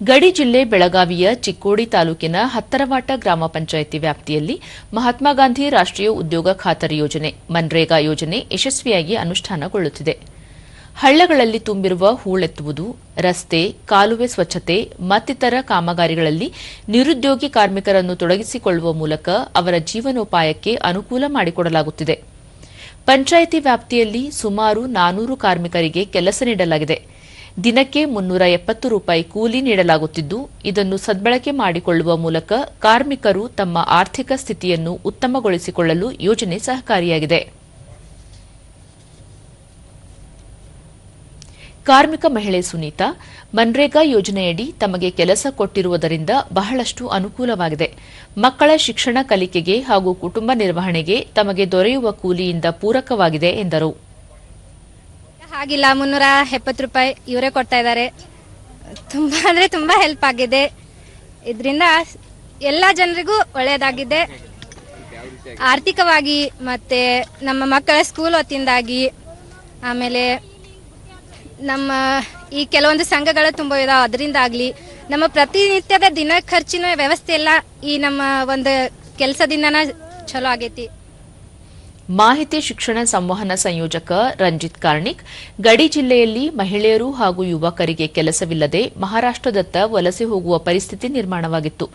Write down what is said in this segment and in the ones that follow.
ಗಡಿ ಜಿಲ್ಲೆ ಬೆಳಗಾವಿಯ ಚಿಕ್ಕೋಡಿ ತಾಲೂಕಿನ ಹತ್ತರವಾಟ ಗ್ರಾಮ ಪಂಚಾಯಿತಿ ವ್ಯಾಪ್ತಿಯಲ್ಲಿ ಮಹಾತ್ಮ ಗಾಂಧಿ ರಾಷ್ಟೀಯ ಉದ್ಯೋಗ ಖಾತರಿ ಯೋಜನೆ, ಮನ್ರೇಗಾ ಯೋಜನೆ ಯಶಸ್ವಿಯಾಗಿ ಅನುಷ್ಠಾನಗೊಳ್ಳುತ್ತಿದೆ. ಹಳ್ಳಗಳಲ್ಲಿ ತುಂಬಿರುವ ಹೂಳೆತ್ತುವುದು, ರಸ್ತೆ, ಕಾಲುವೆ ಸ್ವಚ್ಛತೆ, ಮತ್ತಿತರ ಕಾಮಗಾರಿಗಳಲ್ಲಿ ನಿರುದ್ಯೋಗಿ ಕಾರ್ಮಿಕರನ್ನು ತೊಡಗಿಸಿಕೊಳ್ಳುವ ಮೂಲಕ ಅವರ ಜೀವನೋಪಾಯಕ್ಕೆ ಅನುಕೂಲ ಮಾಡಿಕೊಡಲಾಗುತ್ತಿದೆ. ಪಂಚಾಯಿತಿ ವ್ಯಾಪ್ತಿಯಲ್ಲಿ ಸುಮಾರು ನಾನೂರು ಕಾರ್ಮಿಕರಿಗೆ ಕೆಲಸ ನೀಡಲಾಗಿದೆ. ದಿನಕ್ಕೆ ಮುನ್ನೂರ ಎಪ್ಪತ್ತು ರೂಪಾಯಿ ಕೂಲಿ ನೀಡಲಾಗುತ್ತಿದ್ದು, ಇದನ್ನು ಸದ್ಬಳಕೆ ಮಾಡಿಕೊಳ್ಳುವ ಮೂಲಕ ಕಾರ್ಮಿಕರು ತಮ್ಮ ಆರ್ಥಿಕ ಸ್ಥಿತಿಯನ್ನು ಉತ್ತಮಗೊಳಿಸಿಕೊಳ್ಳಲು ಯೋಜನೆ ಸಹಕಾರಿಯಾಗಿದೆ. ಕಾರ್ಮಿಕ ಮಹಿಳೆ ಸುನೀತಾ, ಮನ್ರೇಗಾ ಯೋಜನೆಯಡಿ ತಮಗೆ ಕೆಲಸ ಕೊಟ್ಟಿರುವುದರಿಂದ ಬಹಳಷ್ಟು ಅನುಕೂಲವಾಗಿದೆ. ಮಕ್ಕಳ ಶಿಕ್ಷಣ ಕಲಿಕೆಗೆ ಹಾಗೂ ಕುಟುಂಬ ನಿರ್ವಹಣೆಗೆ ತಮಗೆ ದೊರೆಯುವ ಕೂಲಿಯಿಂದ ಪೂರಕವಾಗಿದೆ ಎಂದರು. ಹಾಗಿಲ್ಲ, ಮುನ್ನೂರ ಎಪ್ಪತ್ತು ರೂಪಾಯಿ ಇವರೇ ಕೊಡ್ತಾ ಇದ್ದಾರೆ. ತುಂಬಾ ಅಂದ್ರೆ ತುಂಬಾ ಹೆಲ್ಪ್ ಆಗಿದೆ. ಇದರಿಂದ ಎಲ್ಲ ಜನರಿಗೂ ಒಳ್ಳೆಯದಾಗಿದೆ. ಆರ್ಥಿಕವಾಗಿ ಮತ್ತೆ ನಮ್ಮ ಮಕ್ಕಳ ಸ್ಕೂಲ್ ಹೊತ್ತಿಂದಾಗಿ, ಆಮೇಲೆ ನಮ್ಮ ಈ ಕೆಲವೊಂದು ಸಂಘಗಳು ತುಂಬ ಇದಾವೆ. ಅದರಿಂದಾಗ್ಲಿ ನಮ್ಮ ಪ್ರತಿನಿತ್ಯದ ದಿನ ಖರ್ಚಿನ ವ್ಯವಸ್ಥೆ ಎಲ್ಲ ಈ ನಮ್ಮ ಒಂದು ಕೆಲಸದಿಂದನ ಚಲೋ ಆಗೈತಿ. ಮಾಹಿತಿ ಶಿಕ್ಷಣ ಸಂವಹನ ಸಂಯೋಜಕ ರಂಜಿತ್ ಕಾರ್ಣಿಕ್, ಗಡಿ ಜಿಲ್ಲೆಯಲ್ಲಿ ಮಹಿಳೆಯರು ಹಾಗೂ ಯುವಕರಿಗೆ ಕೆಲಸವಿಲ್ಲದೆ ಮಹಾರಾಷ್ಟದತ್ತ ವಲಸೆ ಹೋಗುವ ಪರಿಸ್ಥಿತಿ ನಿರ್ಮಾಣವಾಗಿತ್ತು.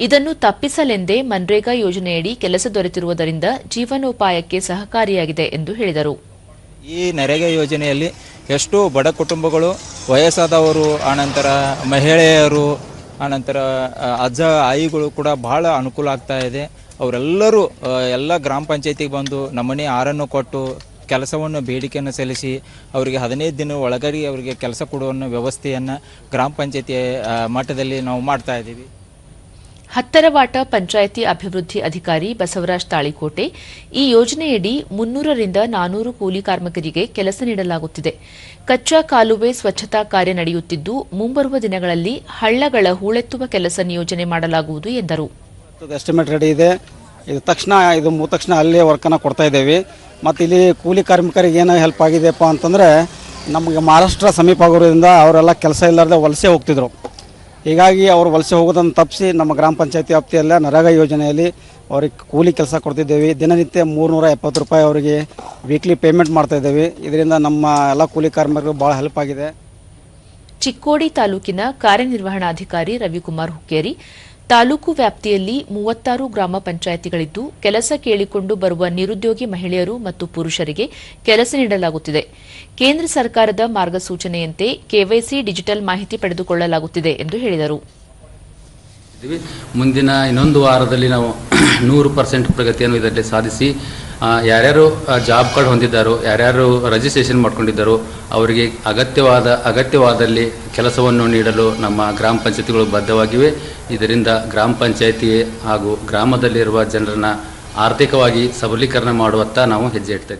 ಇದನ್ನು ತಪ್ಪಿಸಲೆಂದೇ ಮನ್ರೇಗಾ ಯೋಜನೆಯಡಿ ಕೆಲಸ ದೊರೆತಿರುವುದರಿಂದ ಜೀವನೋಪಾಯಕ್ಕೆ ಸಹಕಾರಿಯಾಗಿದೆ ಎಂದು ಹೇಳಿದರು. ಈ ನರೇಗಾ ಯೋಜನೆಯಲ್ಲಿ ಎಷ್ಟು ಬಡ ಕುಟುಂಬಗಳು, ವಯಸ್ಸಾದವರು, ಆನಂತರ ಮಹಿಳೆಯರು, ಆನಂತರ ಅಜ್ಜ, ಆಯಿಗಳು ಕೂಡ ಬಹಳ ಅನುಕೂಲ ಆಗ್ತಾ ಇದೆ. ಅವರೆಲ್ಲರೂ ಎಲ್ಲ ಗ್ರಾಮ ಪಂಚಾಯತಿಗೆ ಬಂದು ನಮ್ಮನೆ ಆರನ್ನು ಕೊಟ್ಟು ಕೆಲಸವನ್ನು ಬೇಡಿಕೆಯನ್ನು ಸಲ್ಲಿಸಿ ಅವರಿಗೆ ಹದಿನೈದು ದಿನ ಒಳಗಡೆ ಅವರಿಗೆ ಕೆಲಸ ಕೊಡುವ ವ್ಯವಸ್ಥೆಯನ್ನು ಗ್ರಾಮ ಪಂಚಾಯತಿ ಮಟ್ಟದಲ್ಲಿ ನಾವು ಮಾಡ್ತಾ ಇದ್ದೀವಿ. ಹತ್ತರವಾಟ ಪಂಚಾಯಿತಿ ಅಭಿವೃದ್ಧಿ ಅಧಿಕಾರಿ ಬಸವರಾಜ್ ತಾಳಿಕೋಟೆ, ಈ ಯೋಜನೆಯಡಿ ಮುನ್ನೂರರಿಂದ ನಾನೂರು ಕೂಲಿ ಕಾರ್ಮಿಕರಿಗೆ ಕೆಲಸ ನೀಡಲಾಗುತ್ತಿದೆ. ಕಚ್ಚಾ ಕಾಲುವೆ ಸ್ವಚ್ಛತಾ ಕಾರ್ಯ ನಡೆಯುತ್ತಿದ್ದು, ಮುಂಬರುವ ದಿನಗಳಲ್ಲಿ ಹಳ್ಳಗಳ ಹೂಳೆತ್ತುವ ಕೆಲಸ ನಿಯೋಜನೆ ಮಾಡಲಾಗುವುದು ಎಂದರು. ಎಸ್ಟಿಮೇಟ್ ರೆಡಿ ಇದೆ. ಇದು ತಕ್ಷಣ, ಇದು ಮುಗಿದ ತಕ್ಷಣ ಅಲ್ಲೇ ವರ್ಕನ್ನು ಕೊಡ್ತಾ ಇದ್ದೇವೆ. ಮತ್ತು ಇಲ್ಲಿ ಕೂಲಿ ಕಾರ್ಮಿಕರಿಗೆ ಏನೋ ಹೆಲ್ಪ್ ಆಗಿದೆಯಪ್ಪ ಅಂತಂದರೆ, ನಮಗೆ ಮಹಾರಾಷ್ಟ್ರ ಸಮೀಪ ಆಗೋದ್ರಿಂದ ಅವರೆಲ್ಲ ಕೆಲಸ ಇಲ್ಲಾರ್ದೆ ವಲಸೆ ಹೋಗ್ತಿದ್ರು. ಹೀಗಾಗಿ ಅವರು ವಲಸೆ ಹೋಗೋದನ್ನು ತಪ್ಪಿಸಿ ನಮ್ಮ ಗ್ರಾಮ ಪಂಚಾಯತಿ ವ್ಯಾಪ್ತಿಯಲ್ಲ ನರೇಗಾ ಯೋಜನೆಯಲ್ಲಿ ಅವ್ರಿಗೆ ಕೂಲಿ ಕೆಲಸ ಕೊಡ್ತಿದ್ದೇವೆ. ದಿನನಿತ್ಯ ಮೂರುನೂರ ಎಪ್ಪತ್ತು ರೂಪಾಯಿ ಅವರಿಗೆ ವೀಕ್ಲಿ ಪೇಮೆಂಟ್ ಮಾಡ್ತಾ ಇದ್ದೇವೆ. ಇದರಿಂದ ನಮ್ಮ ಎಲ್ಲ ಕೂಲಿ ಕಾರ್ಮಿಕರಿಗೆ ಭಾಳ ಹೆಲ್ಪ್ ಆಗಿದೆ. ಚಿಕ್ಕೋಡಿ ತಾಲೂಕಿನ ಕಾರ್ಯನಿರ್ವಹಣಾಧಿಕಾರಿ ರವಿಕುಮಾರ್ ಹುಕ್ಕೇರಿ ತಾಲೂಕು ವ್ಯಾಪ್ತಿಯಲ್ಲಿ ಮೂವತ್ತಾರು ಗ್ರಾಮ ಪಂಚಾಯಿತಿಗಳಿದ್ದು ಕೆಲಸ ಕೇಳಿಕೊಂಡು ಬರುವ ನಿರುದ್ಯೋಗಿ ಮಹಿಳೆಯರು ಮತ್ತು ಪುರುಷರಿಗೆ ಕೆಲಸ ನೀಡಲಾಗುತ್ತಿದೆ. ಕೇಂದ್ರ ಸರ್ಕಾರದ ಮಾರ್ಗಸೂಚನೆಯಂತೆ ಕೆವೈಸಿ ಡಿಜಿಟಲ್ ಮಾಹಿತಿ ಪಡೆದುಕೊಳ್ಳಲಾಗುತ್ತಿದೆ ಎಂದು ಹೇಳಿದರು. ಇದ್ದೀವಿ. ಮುಂದಿನ ಇನ್ನೊಂದು ವಾರದಲ್ಲಿ ನಾವು ನೂರು ಪರ್ಸೆಂಟ್ ಪ್ರಗತಿಯನ್ನು ಇದರಲ್ಲಿ ಸಾಧಿಸಿ ಯಾರ್ಯಾರು ಜಾಬ್ ಕಾರ್ಡ್ ಹೊಂದಿದ್ದಾರೋ, ಯಾರ್ಯಾರು ರಿಜಿಸ್ಟ್ರೇಷನ್ ಮಾಡ್ಕೊಂಡಿದ್ದಾರೋ, ಅವರಿಗೆ ಅಗತ್ಯವಾದ, ಅಗತ್ಯವಾದಲ್ಲಿ ಕೆಲಸವನ್ನು ನೀಡಲು ನಮ್ಮ ಗ್ರಾಮ ಪಂಚಾಯತಿಗಳು ಬದ್ಧವಾಗಿವೆ ಇದರಿಂದ ಗ್ರಾಮ ಪಂಚಾಯತಿ ಹಾಗೂ ಗ್ರಾಮದಲ್ಲಿರುವ ಜನರನ್ನ ಆರ್ಥಿಕವಾಗಿ ಸಬಲೀಕರಣ ಮಾಡುವತ್ತ ನಾವು ಹೆಜ್ಜೆ ಇಡ್ತಾ